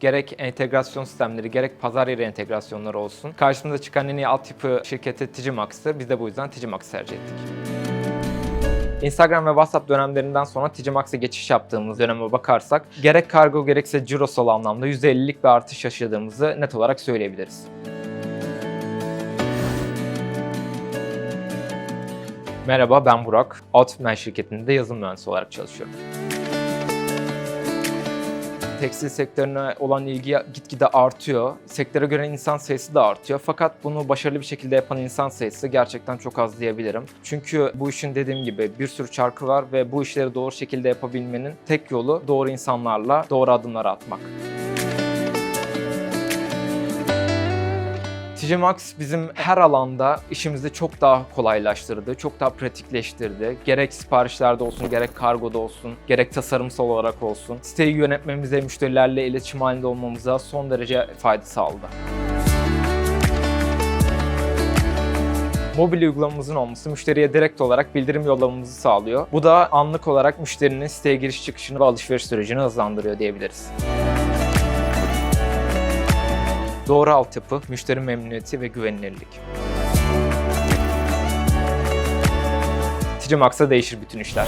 Gerek entegrasyon sistemleri, gerek pazar yeri entegrasyonları olsun. Karşımıza çıkan en iyi altyapı şirketi Ticimax'tı. Biz de bu yüzden Ticimax'ı tercih ettik. Instagram ve WhatsApp dönemlerinden sonra Ticimax'a geçiş yaptığımız döneme bakarsak gerek kargo gerekse cirosal anlamda %50'lik bir artış yaşadığımızı net olarak söyleyebiliriz. Merhaba ben Burak. Outfitman şirketinde yazılım mühendisi olarak çalışıyorum. Tekstil sektörüne olan ilgi gitgide artıyor. Sektöre göre insan sayısı da artıyor. Fakat bunu başarılı bir şekilde yapan insan sayısı gerçekten çok az diyebilirim. Çünkü bu işin dediğim gibi bir sürü çarkı var ve bu işleri doğru şekilde yapabilmenin tek yolu doğru insanlarla doğru adımları atmak. TJ Maxx bizim her alanda işimizi çok daha kolaylaştırdı, çok daha pratikleştirdi. Gerek siparişlerde olsun, gerek kargoda olsun, gerek tasarımsal olarak olsun. Siteyi yönetmemize, müşterilerle iletişim halinde olmamıza son derece fayda sağladı. Mobil uygulamamızın olması müşteriye direkt olarak bildirim yollamamızı sağlıyor. Bu da anlık olarak müşterinin siteye giriş çıkışını ve alışveriş sürecini hızlandırıyor diyebiliriz. Doğru altyapı, müşteri memnuniyeti ve güvenilirlik. TC Max'ta değişir bütün işler.